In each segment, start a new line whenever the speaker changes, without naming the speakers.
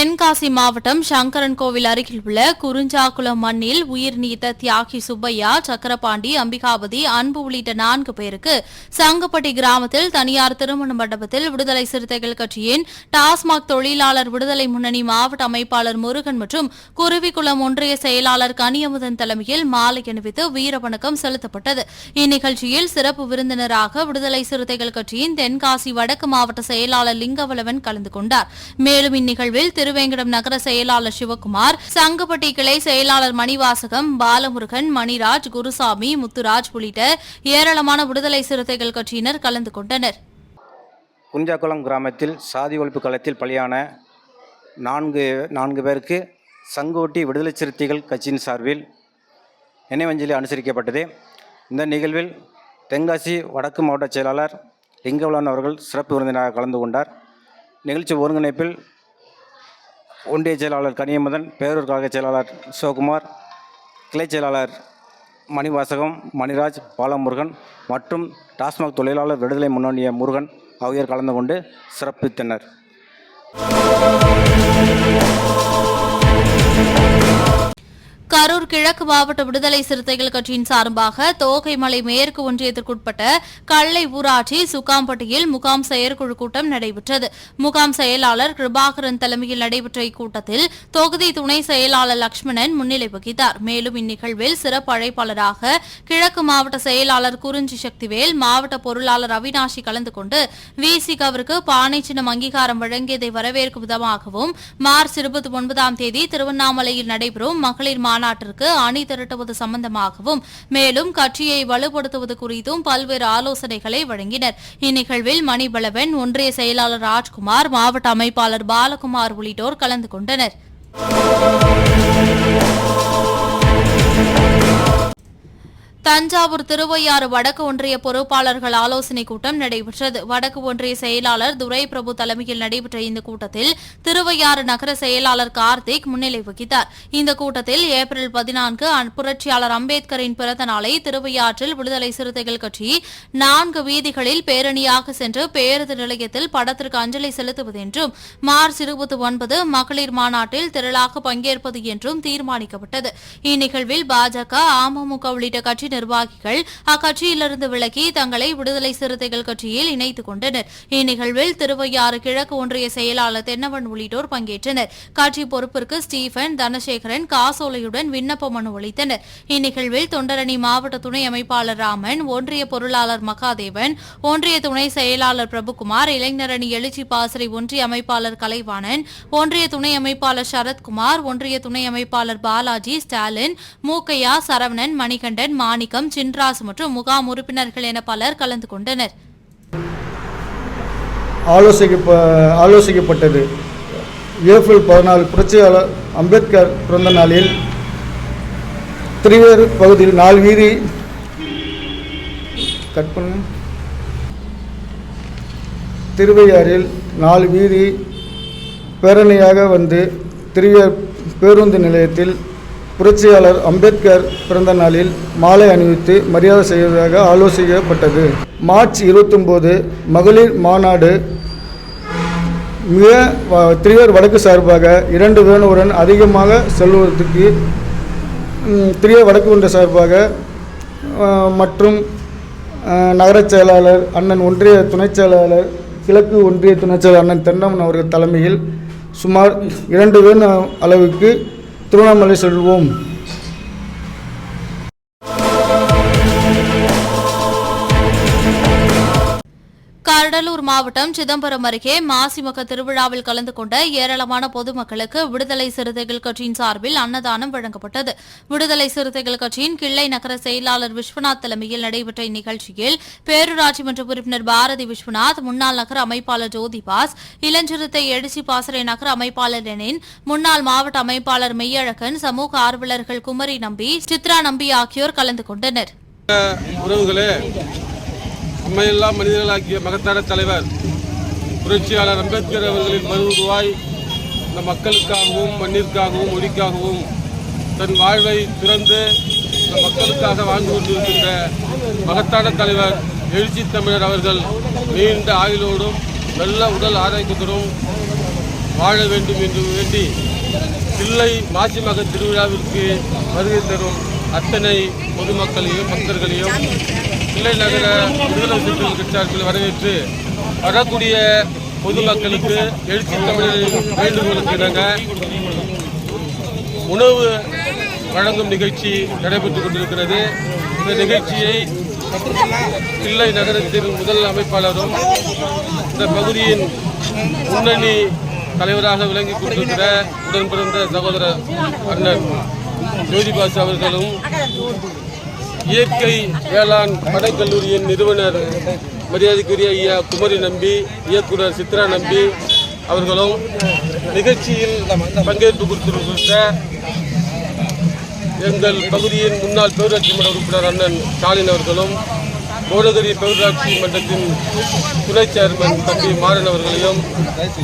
தென்காசி மாவட்டம் சங்கரன் கோவில் அருகில் உள்ள குறிஞ்சாக்குளம் மண்ணில் உயிர் நீத்த தியாகி சுப்பையா சக்கரபாண்டி அம்பிகாபதி அன்பு உள்ளிட்ட நான்கு பேருக்கு சங்கப்பட்டி கிராமத்தில் தனியார் திருமண மண்டபத்தில் விடுதலை சிறுத்தைகள் கட்சியின் டாஸ்மாக் தொழிலாளர் விடுதலை முன்னணி மாவட்ட அமைப்பாளர் முருகன் மற்றும் குருவிக்குளம் ஒன்றிய செயலாளர் கனியமுதன் தலைமையில் மாலை அணிவித்து வீரவணக்கம் செலுத்தப்பட்டது. இந்நிகழ்ச்சியில் சிறப்பு விருந்தினராக விடுதலை சிறுத்தைகள் கட்சியின் தென்காசி வடக்கு மாவட்ட செயலாளர் லிங்கவளவன் கலந்து கொண்டார். மேலும் இந்நிகழ்வில் திரு திருவேங்கடம் நகர செயலாளர் சிவகுமார் சங்கப்பட்டி கிளை செயலாளர் மணிவாசகம் பாலமுருகன் மணிராஜ் குருசாமி முத்துராஜ் உள்ளிட்ட ஏராளமான விடுதலை சிறுத்தைகள் கட்சியினர் கலந்து கொண்டனர்.
குஞ்சாக்குளம் கிராமத்தில் சாதி ஒழிப்பு களத்தில் பலியான நான்கு நான்கு பேருக்கு சங்கோட்டி விடுதலை சிறுத்தைகள் கட்சியின் சார்பில் நினைவஞ்சலி அனுசரிக்கப்பட்டது. இந்த நிகழ்வில் தென்காசி வடக்கு மாவட்ட செயலாளர் லிங்கவலன் அவர்கள் சிறப்பு விருந்தினராக கலந்து கொண்டார். நிகழ்ச்சி ஒருங்கிணைப்பில் ஒன்றிய செயலாளர் கனியமுதன் பேரூர் கழக செயலாளர் சிவகுமார் கிளை செயலாளர் மணிவாசகம் மணிராஜ் பாலமுருகன் மற்றும் டாஸ்மாக் தொழிலாளர் விடுதலை முன்னணிய முருகன் ஆகியோர் கலந்து கொண்டு சிறப்பித்தனர்.
வடக்கு கிழக்கு மாவட்ட விடுதலை சிறுத்தைகள் கட்சியின் சார்பாக தோகைமலை மேற்கு ஒன்றியத்திற்குட்பட்ட கள்ளை ஊராட்சி சுக்காம்பட்டியில் முகாம் செயற்குழு கூட்டம் நடைபெற்றது. முகாம் செயலாளர் கிருபாகரன் தலைமையில் நடைபெற்ற இக்கூட்டத்தில் தொகுதி துணை செயலாளர் லட்சுமணன் முன்னிலை வகித்தார். மேலும் இந்நிகழ்வில் சிறப்பு அழைப்பாளராக கிழக்கு மாவட்ட செயலாளர் குறிஞ்சி சக்திவேல் மாவட்ட பொருளாளர் அவினாஷி கலந்து கொண்டு விசிகவிற்கு பானை சின்னம் அங்கீகாரம் வழங்கியதை வரவேற்கும் விதமாகவும் மார்ச் இருபத்தி ஒன்பதாம் தேதி திருவண்ணாமலையில் நடைபெறும் மகளிர் மாநாட்டிற்கு அணி திரட்டுவது சம்பந்தமாகவும் மேலும் கட்சியை வலுப்படுத்துவது குறித்தும் பல்வேறு ஆலோசனைகளை வழங்கினர். இந்நிகழ்வில் மணிபலவன் ஒன்றிய செயலாளர் ராஜ்குமார் மாவட்ட அமைப்பாளர் பாலகுமார் உள்ளிட்டோர் கலந்து கொண்டனர். தஞ்சாவூர் திருவையாறு வடக்கு ஒன்றிய பொறுப்பாளர்கள் ஆலோசனைக் கூட்டம் நடைபெற்றது. வடக்கு ஒன்றிய செயலாளர் துரை பிரபு தலைமையில் நடைபெற்ற இந்த கூட்டத்தில் திருவையாறு நகர செயலாளர் கார்த்திக் முன்னிலை வகித்தார். இந்த கூட்டத்தில் ஏப்ரல் பதினான்கு புரட்சியாளர் அம்பேத்கரின் பிறந்த நாளை திருவையாற்றில் விடுதலை சிறுத்தைகள் கட்சி நான்கு வீதிகளில் பேரணியாக சென்று பேருந்து நிலையத்தில் படத்திற்கு அஞ்சலி செலுத்துவது என்றும் மார்ச் இருபத்தி ஒன்பது மகளிர் மாநாட்டில் திரளாக பங்கேற்பது என்றும் தீர்மானிக்கப்பட்டது. இந்நிகழ்வில் பாஜக அமமுக உள்ளிட்ட கட்சி நிர்வாகிகள் அக்கட்சியிலிருந்து விலகி தங்களை விடுதலை சிறுத்தைகள் கட்சியில் இணைத்துக் கொண்டனர். இந்நிகழ்வில் திருவையாறு கிழக்கு ஒன்றிய செயலாளர் தென்னவன் உள்ளிட்டோர் பங்கேற்றனர். கட்சி பொறுப்பிற்கு ஸ்டீபன் தனசேகரன் காசோலையுடன் விண்ணப்ப மனு அளித்தனர். இந்நிகழ்வில் தொண்டரணி மாவட்ட துணை அமைப்பாளர் ராமன் ஒன்றிய பொருளாளர் மகாதேவன் ஒன்றிய துணை செயலாளர் பிரபுகுமார் இளைஞரணி எழுச்சி பாசறை ஒன்றிய அமைப்பாளர் கலைவாணன் ஒன்றிய துணை அமைப்பாளர் சரத்குமார் ஒன்றிய துணை அமைப்பாளர் பாலாஜி ஸ்டாலின் மூக்கையா சரவணன் மணிகண்டன் மாணி மாணிக்கம் சின்ராஸ் மற்றும் முகாம் உறுப்பினர்கள் என பலர் கலந்து கொண்டனர்.
ஆலோசிக்க ஆலோசிக்கப்பட்டது. ஏப்ரல் பதினாலு புரட்சியாளர் அம்பேத்கர் பிறந்த நாளில் திருவேறு பகுதியில் நாலு வீதி கட் பண்ணுங்க. திருவையாறில் நாலு வீதி பேரணியாக வந்து திருவையார் பேருந்து நிலையத்தில் புரட்சியாளர் அம்பேத்கர் பிறந்த நாளில் மாலை அணிவித்து மரியாதை செய்வதாக ஆலோசிக்கப்பட்டது. மார்ச் இருபத்தொம்போது மகளிர் மாநாடு மிக திரியர் வடக்கு சார்பாக இரண்டு வேணுவுடன் அதிகமாக செல்வதற்கு திரிய வடக்கு ஒன்றிய சார்பாக மற்றும் நகரச் செயலாளர் அண்ணன் ஒன்றிய துணைச் செயலாளர் கிழக்கு ஒன்றிய துணைச் செயலாளர் அண்ணன் தென்னமன் அவர்கள் தலைமையில் சுமார் இரண்டு வேணு அளவுக்கு திருவண்ணாமலை செல்வோம்.
கடலூர் மாவட்டம் சிதம்பரம் அருகே மாசிமக திருவிழாவில் கலந்து கொண்ட ஏராளமான பொதுமக்களுக்கு விடுதலை சிறுத்தைகள் கட்சியின் சார்பில் அன்னதானம் வழங்கப்பட்டது. விடுதலை சிறுத்தைகள் கட்சியின் கிள்ளை நகர செயலாளர் விஸ்வநாத் தலைமையில் நடைபெற்ற இந்நிகழ்ச்சியில் பேரூராட்சி மன்ற உறுப்பினர் பாரதி விஸ்வநாத் முன்னாள் நகர அமைப்பாளர் ஜோதிபாஸ் இளஞ்சிறுத்தை எழுச்சி பாசறை நகர அமைப்பாளர் லெனின் முன்னாள் மாவட்ட அமைப்பாளர் மெய்யழகன் சமூக ஆர்வலர்கள் குமரி நம்பி சித்ரா நம்பி ஆகியோர் கலந்து கொண்டனர்.
உறவுகளே உண்மையெல்லாம் மனிதர்களாக்கிய மகத்தான தலைவர் புரட்சியாளர் அம்பேத்கர் அவர்களின் மறுவாய் இந்த மக்களுக்காகவும் மண்ணிற்காகவும் மொழிக்காகவும் தன் வாழ்வை திறந்து இந்த மக்களுக்காக வாழ்ந்து கொண்டிருக்கின்ற மகத்தான தலைவர் எழுச்சி தமிழர் அவர்கள் நீண்ட ஆயுளோடும் நல்ல உடல் ஆரோக்கியத்துடன் வாழ வேண்டும் என்று வேண்டி பிள்ளை மாசிமக திருவிழாவிற்கு வருகை தரும் அத்தனை பொதுமக்களையும் பக்தர்களையும் பிள்ளை நகர விடுதலை சிறுத்தைகள் கட்சி சார்பில் வரவேற்று வரக்கூடிய பொதுமக்களுக்கு எழுச்சி தமிழரின் வேண்டுகோளுக்கு இணங்க உணவு வழங்கும் நிகழ்ச்சி நடைபெற்றுக் கொண்டிருக்கிறது. இந்த நிகழ்ச்சியை பிள்ளை நகரத்தின் முதல் அமைப்பாளரும் இந்த பகுதியின் முன்னணி தலைவராக விளங்கிக் கொண்டிருக்கிற உடன் பிறந்த சகோதரர் அண்ணன் ஜோதிபாசு அவர்களும் இயற்கை வேளாண் படைக்கல்லூரியின் நிறுவனர் மரியாதைக்குரிய ஐயா குமரி நம்பி இயக்குனர் சித்ரா நம்பி அவர்களும் நிகழ்ச்சியில் பங்கேற்பு கொடுத்திருக்கின்ற எங்கள் பகுதியின் முன்னாள் பேரூராட்சி மன்ற உறுப்பினர் அண்ணன் ஸ்டாலின் அவர்களும் கோடகிரி பேரூராட்சி மன்றத்தின் துணை சேர்மன் தம்பி மாறன் அவர்களையும்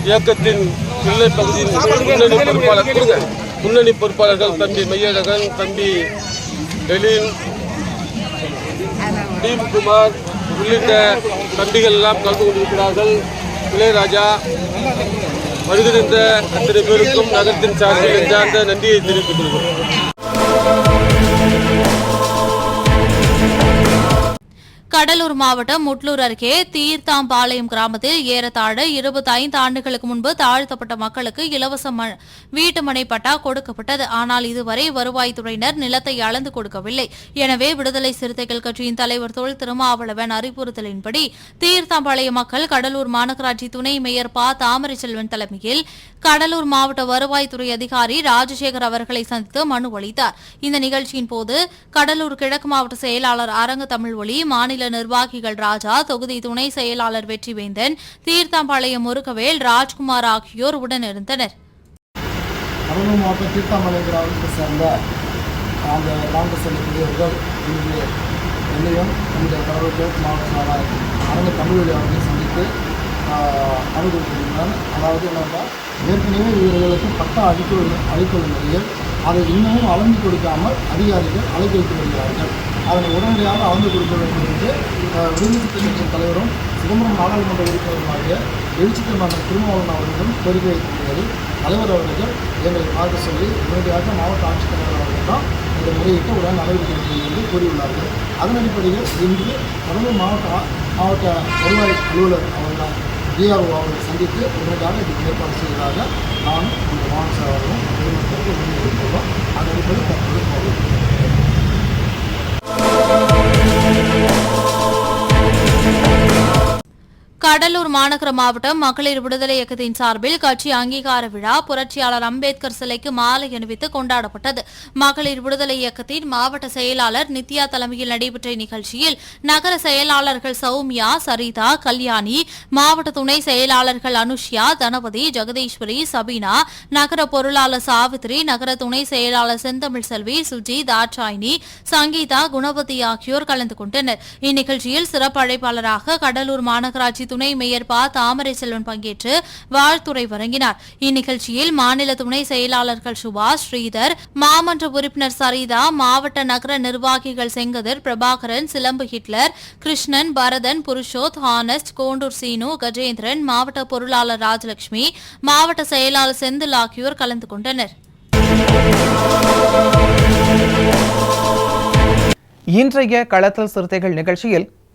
இயக்கத்தின் பிள்ளை பகுதியின் முன்னணி பொறுப்பாளர் முன்னணி பொறுப்பாளர்கள் தம்பி மையழகன் தம்பி டெலின் தீப்குமார் உள்ளிட்ட தம்பிகள் எல்லாம் கலந்து கொண்டிருக்கிறார்கள். இளையராஜா வருகின்ற அத்தனை பேருக்கும் நகரத்தின் சார்பில் நெஞ்சார்ந்த நன்றியை தெரிவித்துக் கொள்கிறோம்.
கடலூர் மாவட்டம் முட்லூர் அருகே தீர்த்தாம்பாளையம் கிராமத்தில் ஏறத்தாழ இருபத்தி ஐந்து ஆண்டுகளுக்கு முன்பு தாழ்த்தப்பட்ட மக்களுக்கு இலவச வீட்டுமனை பட்டா கொடுக்கப்பட்டது. ஆனால் இதுவரை வருவாய்த்துறையினர் நிலத்தை அளந்து கொடுக்கவில்லை. எனவே விடுதலை சிறுத்தைகள் கட்சியின் தலைவர் தொல் திருமாவளவன் அறிவுறுத்தலின்படி தீர்த்தாம்பாளையம் மக்கள் கடலூர் மாநகராட்சி துணை மேயர் ப. தாமரை செல்வன் தலைமையில் கடலூர் மாவட்ட வருவாய்த்துறை அதிகாரி ராஜசேகர் அவர்களை சந்தித்து மனு அளித்தார். இந்த நிகழ்ச்சியின் போது கடலூர் கிழக்கு மாவட்ட செயலாளர் அரங்க தமிழ்வொலி மாநில நிர்வாகிகள் ராஜா தொகுதி துணை செயலாளர் வெற்றிவேந்தன் தீர்த்தாம்பாளையம் முருகவேல் ராஜ்குமார் ஆகியோர் உடனிருந்தனர்.
கடலூர் மாவட்டம் தீர்த்தாமலை கிராமத்தை சேர்ந்த அந்த கிராமத்தை செல்லக்கூடியவர்கள் இன்று என்னையும் கடலூர் மாவட்ட அரங்க தமிழ்வழி சந்தித்து அதாவது என்னன்னா ஏற்கனவே இவர்களுக்கு பட்டா அளித்துள்ள அளித்துள்ள நிலையில் அதை இன்னமும் அளந்து கொடுக்காமல் அதிகாரிகள் அலைக்கழித்து வருகிறார்கள். அதனை உடனடியாக அளந்து கொடுக்க வேண்டும் என்று விடுதலை கட்சியின் தலைவரும் சிதம்பரம் நாடாளுமன்ற உறுப்பினருமாகிய எழுச்சித்திரமான திருமாவளவன் அவர்களும் கோரிக்கை வைத்திருக்கிறது. தலைவர் அவர்கள் எங்களை பார்க்க சொல்லி உடனடியாக மாவட்ட ஆட்சித்தலைவர் அவர்கள் தான் இந்த முறையிட்டு உடன் நடவடிக்கை எடுக்க என்று கூறியுள்ளார்கள். அதன் அடிப்படையில் இன்று கடலூர் மாவட்ட மாவட்ட வருவாய் அலுவலர் அவர்கள் டிஆர்ஓ அவர்களை சந்தித்து உடனடியாக இதுக்கு ஏற்பாடு செய்வதாக நானும் இந்த மாவட்ட அவர்களும் பொதுமக்களுக்கு உறுதியளித்துள்ளோம். அதன் அடிப்படையில் தற்போது போகிறோம் Thank you.
கடலூர் மாநகர மாவட்டம் மகளிர் விடுதலை இயக்கத்தின் சார்பில் கட்சி அங்கீகார விழா புரட்சியாளர் அம்பேத்கர் சிலைக்கு மாலை அணிவித்து கொண்டாடப்பட்டது. மகளிர் விடுதலை இயக்கத்தின் மாவட்ட செயலாளர் நித்யா தலைமையில் நடைபெற்ற நிகழ்ச்சியில் நகர செயலாளர்கள் சௌமியா சரிதா கல்யாணி மாவட்ட துணை செயலாளர்கள் அனுஷ்யா தனபதி ஜெகதீஸ்வரி சபீனா நகர பொருளாளர் சாவித்ரி நகர துணை செயலாளர் செந்தமிழ் செல்வி சுஜி தாட்சாயினி சங்கீதா குணவதி ஆகியோர் கலந்து கொண்டனர். இந்நிகழ்ச்சியில் சிறப்பு அழைப்பாளராக கடலூர் மாநகராட்சி துணை மேயர் ப. தாமரை செல்வன் பங்கேற்று வாழ்த்துரை வழங்கினார். இந்நிகழ்ச்சியில் மாநில துணை செயலாளர்கள் சுபாஷ் ஸ்ரீதர் மாமன்ற உறுப்பினர் சரிதா மாவட்ட நகர நிர்வாகிகள் செங்கதிர் பிரபாகரன் சிலம்பு ஹிட்லர் கிருஷ்ணன் பரதன் புருஷோத் ஹானஸ்ட் கோண்டூர் சீனு கஜேந்திரன் மாவட்ட பொருளாளர் ராஜலட்சுமி மாவட்ட செயலாளர் செந்தில் ஆகியோர் கலந்து கொண்டனர்.
இன்றைய களத்தல் சிறுத்தைகள் நிகழ்ச்சியில்